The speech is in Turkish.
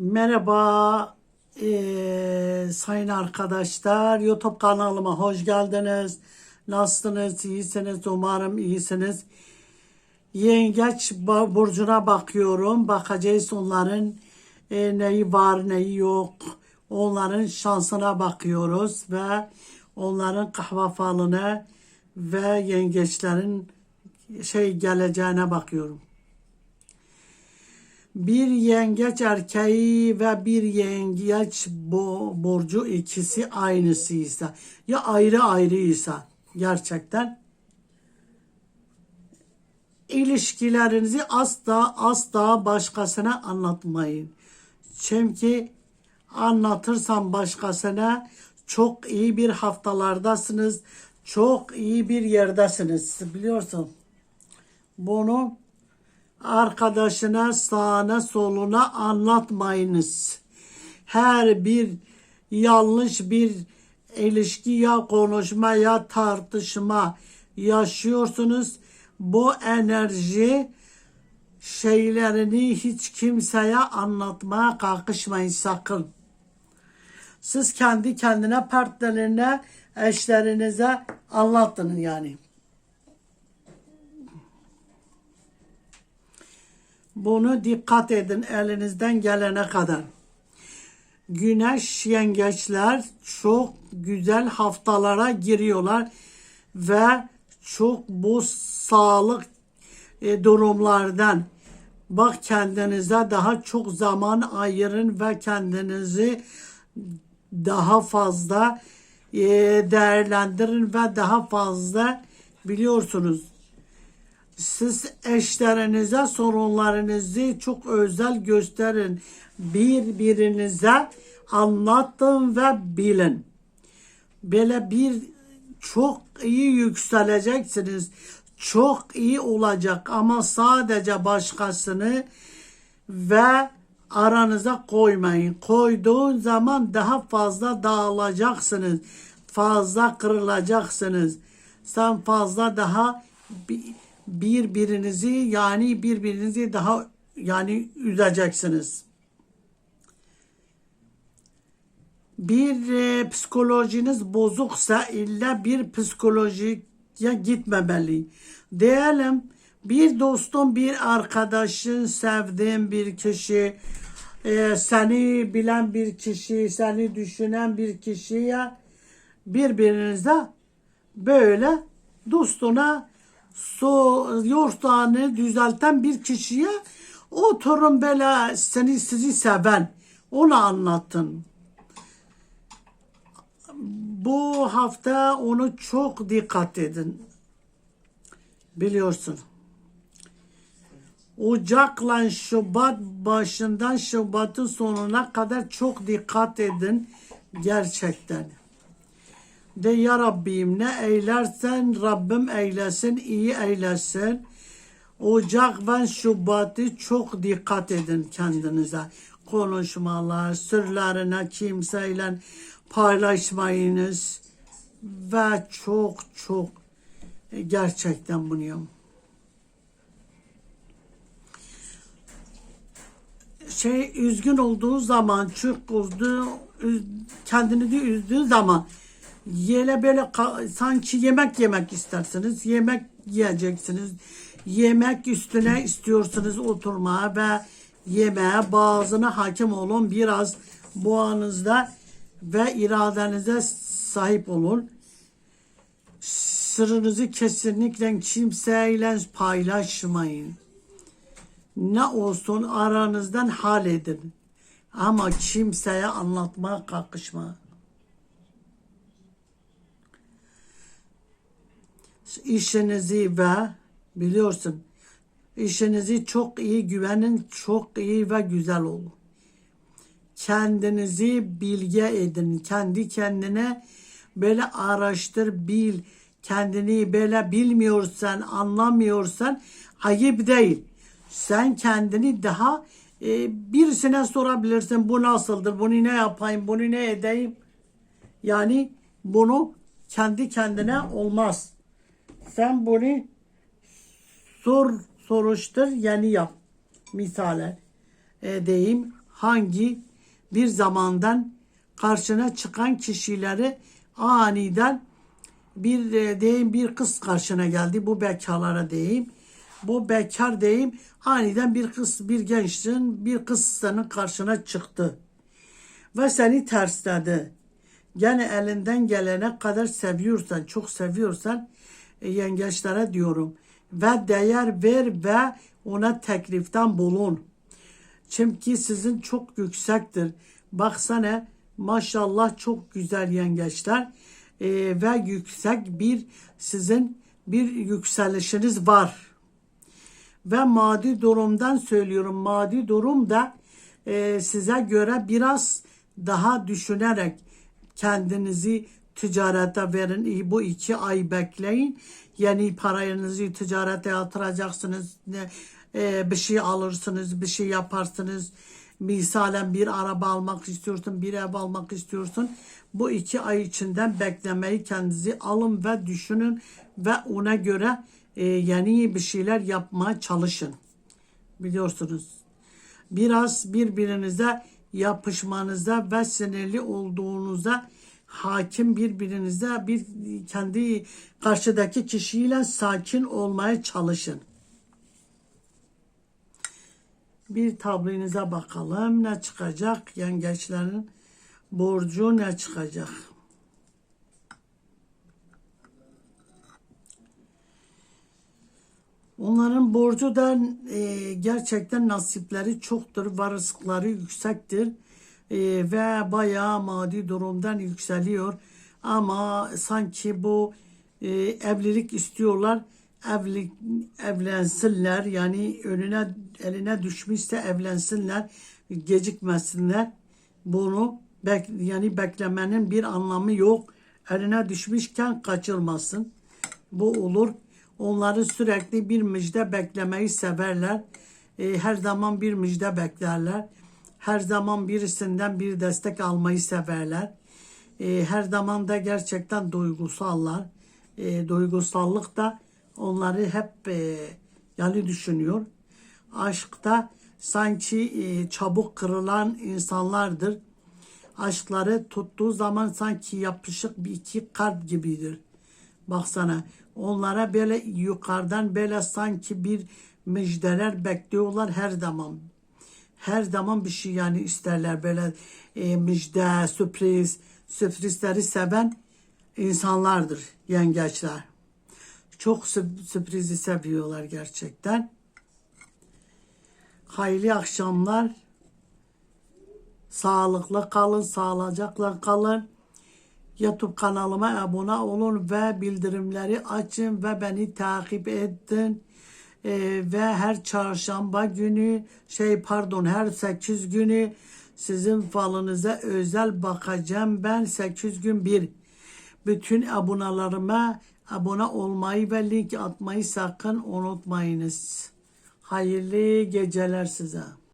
Merhaba eee, sayın arkadaşlar. YouTube kanalıma hoş geldiniz. Nasılsınız? İyisiniz? Umarım iyisiniz. Yengeç burcuna bakıyorum. Bakacağız onların e, neyi var neyi yok. Onların şansına bakıyoruz ve onların kahve falına ve yengeçlerin şey geleceğine bakıyorum. Bir yengeç erkeği ve bir yengeç bo burcu ikisi aynısıysa ya ayrı ayrıysa gerçekten ilişkilerinizi asla asla başkasına anlatmayın. Çünkü anlatırsan başkasına çok iyi bir haftalardasınız. Çok iyi bir yerdesiniz. Biliyorsun. Bunu arkadaşına sağına soluna anlatmayınız. Her bir yanlış bir ilişki ya konuşma ya tartışma yaşıyorsunuz. Bu enerji şeylerini hiç kimseye anlatmaya kalkışmayın sakın. Siz kendi kendine partnerlerine, eşlerinize anlatın yani. Bunu dikkat edin elinizden gelene kadar. Güneş yengeçler çok güzel haftalara giriyorlar ve çok bu sağlık e, durumlardan bak kendinize daha çok zaman ayırın ve kendinizi daha fazla e, değerlendirin ve daha fazla biliyorsunuz siz eşlerinize sorunlarınızı çok özel gösterin. Birbirinize anlatın ve bilin. Böyle bir çok iyi yükseleceksiniz. Çok iyi olacak ama sadece başkasını ve aranıza koymayın. Koyduğun zaman daha fazla dağılacaksınız. Fazla kırılacaksınız. Sen fazla daha birbirinizi yani birbirinizi daha yani üzeceksiniz. Bir e, psikolojiniz bozuksa illa bir psikolojiye gitmemeli. Diyelim bir dostun, bir arkadaşın, sevdiğin bir kişi, e, seni bilen bir kişi, seni düşünen bir kişiye birbirinize böyle dostuna so yortağını düzelten bir kişiye oturun böyle seni sizi seven onu anlatın. Bu hafta onu çok dikkat edin. Biliyorsun. Ocakla Şubat başından Şubat'ın sonuna kadar çok dikkat edin gerçekten. De ya Rabbim ne eylersen Rabbim eylesin, iyi eylesin. Ocak ve Şubat'ı çok dikkat edin kendinize. Konuşmalar, sırlarına kimseyle paylaşmayınız. Ve çok çok e, gerçekten bunu şey üzgün olduğu zaman çok üzdü, üz- kendini de üzdüğü zaman yele böyle sanki yemek yemek istersiniz. Yemek yiyeceksiniz. Yemek üstüne istiyorsunuz oturmaya ve yemeğe bazına hakim olun. Biraz boğanızda ve iradenize sahip olun. Sırrınızı kesinlikle kimseyle paylaşmayın. Ne olsun aranızdan halledin. Ama kimseye anlatmaya kalkışma. İşinizi ve biliyorsun işinizi çok iyi güvenin, çok iyi ve güzel olun. Kendinizi bilge edin. Kendi kendine böyle araştır, bil. Kendini böyle bilmiyorsan, anlamıyorsan ayıp değil. Sen kendini daha e, birisine sorabilirsin. Bu nasıldır? Bunu ne yapayım? Bunu ne edeyim? Yani bunu kendi kendine olmaz. Sen bunu sor, soruştur, yani yap. Misale e, diyeyim. hangi bir zamandan karşına çıkan kişileri aniden bir e, deyim bir kız karşına geldi. Bu bekarlara deyim. Bu bekar deyim aniden bir kız bir gençsin bir kız senin karşına çıktı. Ve seni tersledi. Gene elinden gelene kadar seviyorsan, çok seviyorsan yengeçlere diyorum. Ve değer ver ve ona tekliften bulun. Çünkü sizin çok yüksektir. Baksana maşallah çok güzel yengeçler Ee, ve yüksek bir sizin bir yükselişiniz var. Ve maddi durumdan söylüyorum. Maddi durum da e, size göre biraz daha düşünerek kendinizi ticarete verin. Bu iki ay bekleyin. Yani paranızı ticarete yatıracaksınız. E, bir şey alırsınız, bir şey yaparsınız. Misalen bir araba almak istiyorsun, bir ev almak istiyorsun. Bu iki ay içinden beklemeyi kendinizi alın ve düşünün ve ona göre e, yeni bir şeyler yapmaya çalışın. Biliyorsunuz biraz birbirinize yapışmanıza ve sinirli olduğunuza hakim birbirinize bir kendi karşıdaki kişiyle sakin olmaya çalışın. Bir tablonuza bakalım ne çıkacak yengeçlerin borcu ne çıkacak. Onların borcu da e, gerçekten nasipleri çoktur, varlıkları yüksektir E, ve bayağı maddi durumdan yükseliyor. Ama sanki bu e, evlilik istiyorlar, evlilik evlensinler yani önüne eline düşmüşse evlensinler, gecikmesinler. Bunu bek, yani beklemenin bir anlamı yok. Eline düşmüşken kaçırmasın. Bu olur. Onları sürekli bir müjde beklemeyi severler. E, her zaman bir müjde beklerler. Her zaman birisinden bir destek almayı severler. E, her zaman da gerçekten duygusallar. E, duygusallık da onları hep e, yani düşünüyor. Aşkta sanki e, çabuk kırılan insanlardır. Aşkları tuttuğu zaman sanki yapışık bir iki kalp gibidir. Baksana onlara böyle yukarıdan böyle sanki bir müjdeler bekliyorlar her zaman. Her zaman bir şey yani isterler böyle e, müjde, sürpriz, sürprizleri seven insanlardır yengeçler. Çok sü- sürprizi seviyorlar gerçekten. Hayırlı akşamlar. Sağlıklı kalın, sağlıcakla kalın. YouTube kanalıma abone olun ve bildirimleri açın ve beni takip edin. Ee, ve her çarşamba günü şey pardon her 8 günü sizin falınıza özel bakacağım. Ben 8 gün bir bütün abonalarıma abone olmayı ve link atmayı sakın unutmayınız. Hayırlı geceler size.